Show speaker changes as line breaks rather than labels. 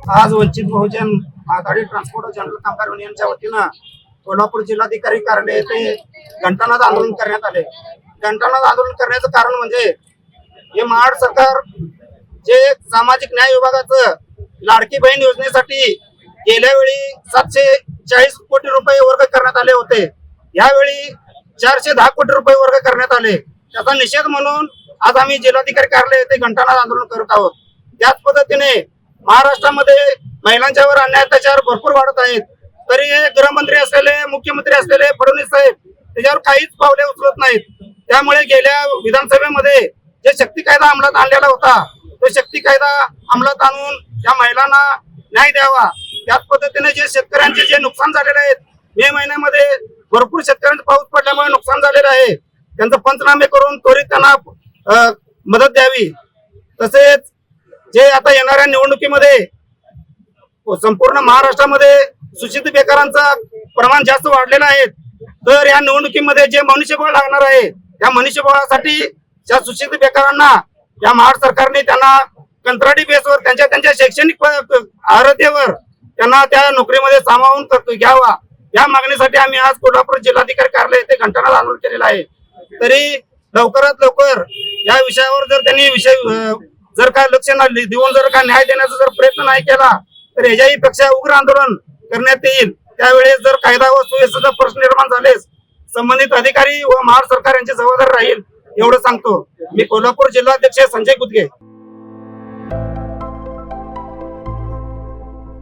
आज वंचित बहुजन आघाडी transport general कामगार युनियनच्या वतीनं कोल्हापूर जिल्हाधिकारी कार्यालय येथे घंटानाद आंदोलन करण्यात आले. घंटानाद आंदोलन करण्याचं कारण म्हणजे हे महाड सरकार जे सामाजिक न्याय विभागाचं लाडकी बहीण योजनेसाठी गेल्या वेळी सातशे चाळीस कोटी रुपये वर्ग करण्यात आले होते. यावेळी चारशे दहा कोटी रुपये वर्ग करण्यात आले. त्याचा निषेध म्हणून आज आम्ही जिल्हाधिकारी कार्यालय येथे घंटानाद आंदोलन करत आहोत. त्याच पद्धतीने महाराष्ट्रामध्ये महिलांच्यावर अन्याय अत्याचार भरपूर वाढत आहेत. तरी हे गृहमंत्री असलेले मुख्यमंत्री असलेले फडणवीस साहेब त्याच्यावर काहीच पावले उचलत नाहीत. त्यामुळे गेल्या विधानसभेमध्ये जे शक्ती कायदा अंमलात आणलेला होता तो शक्ती कायदा अंमलात आणून या महिलांना न्याय द्यावा. त्याच पद्धतीने जे शेतकऱ्यांचे जे नुकसान झालेले आहेत मे महिन्यामध्ये भरपूर शेतकऱ्यांचा पाऊस पडल्यामुळे नुकसान झालेलं आहे. त्यांचं पंचनामे करून त्वरित त्यांना मदत द्यावी. तसेच जे आता येणाऱ्या निवडणुकीमध्ये संपूर्ण महाराष्ट्रामध्ये सूचित बेकारांचा प्रमाण जास्त वाढलेलं आहे तर या निवडणुकीमध्ये जे मनुष्यबळ लागणार आहे त्या मनुष्यबळासाठी त्या सूचित बेकारांना या महाराष्ट्र सरकारने त्यांना कंत्राटी बेसवर त्यांच्या त्यांच्या शैक्षणिक प- अर्हतेवर त्यांना त्या नोकरीमध्ये सामावून घ्यावा. या मागणीसाठी आम्ही आज कोल्हापूर जिल्हाधिकारी कार्यालय येथे घंटानाद आंदोलन केलेलं आहे. तरी लवकरात लवकर या विषयावर जर त्यांनी विषय जर काय लक्ष न देऊन जर का न्याय देण्याचा जर प्रयत्न नाही केला तर ह्याच्याही पेक्षा उग्र आंदोलन करण्यात येईल. त्यावेळेस जर कायदा व सुव्यवस्थेचा प्रश्न निर्माण झालेस संबंधित अधिकारी व महाराष्ट्र सरकार यांची जबाबदारी राहील एवढं सांगतो. मी कोल्हापूर जिल्हाध्यक्ष संजय गुदगे.